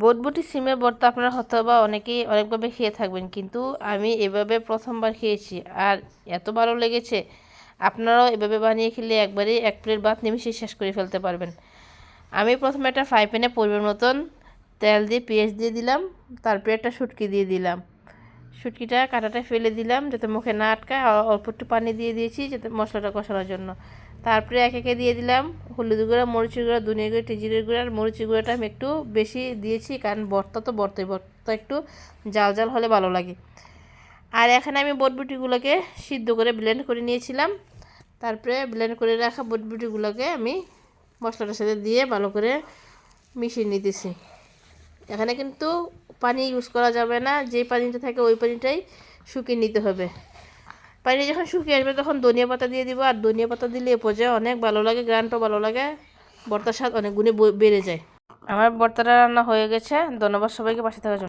বটবটি সিমের ভর্তা আপনারা হয়তো বা অনেকেই অনেকভাবে খেয়ে থাকবেন, কিন্তু আমি এভাবে প্রথমবার খেয়েছি আর এত ভালো লেগেছে, আপনারাও এভাবে বানিয়ে খেলে একবারেই এক প্লেট ভাত নিমিশে শেষ করে ফেলতে পারবেন। আমি প্রথমে একটা ফ্রাই প্যানে পরিমাণ মতন তেল দিয়ে পেঁয়াজ দিয়ে দিলাম, তারপরে একটা শুটকি দিয়ে দিলাম। শুটকিটা কাঁটাটা ফেলে দিলাম, যাতে মুখে না আটকায় অল্প একটু পানি দিয়ে দিয়েছি, যাতে মশলাটা কষানোর জন্য। তারপরে এক একে দিয়ে দিলাম হলুদ গুঁড়া, মরিচের গুঁড়া, ধনিয়া গুঁড়া, টিজিরের গুঁড়া আর মরিচের গুঁড়াটা আমি একটু বেশি দিয়েছি কারণ বর্তা তো ভর্তাই ভর্তা একটু জাল জাল হলে ভালো লাগে। আর এখানে আমি বটবুটিগুলোকে সিদ্ধ করে ব্লেন্ড করে নিয়েছিলাম। তারপরে ব্লেন্ড করে রাখা বটবুটিগুলোকে আমি মশলাটার সাথে দিয়ে ভালো করে মিশিয়ে নিতেছি। এখানে কিন্তু পানি ইউজ করা যাবে না, যে পানিটা থাকে ওই পানিটাই শুকিয়ে নিতে হবে। পানি যখন শুকিয়ে আসবে তখন ধনিয়া পাতা দিয়ে দিব। আর ধনিয়া পাতা দিলে এ পর্যায়ে অনেক ভালো লাগে, গ্রানটাও ভালো লাগে। বর্তার স্বাদ অনেক গুণে বেড়ে যায়। আমার বর্তারা রান্না হয়ে গেছে। ধন্যবাদ সবাইকে পাশে থাকার জন্য।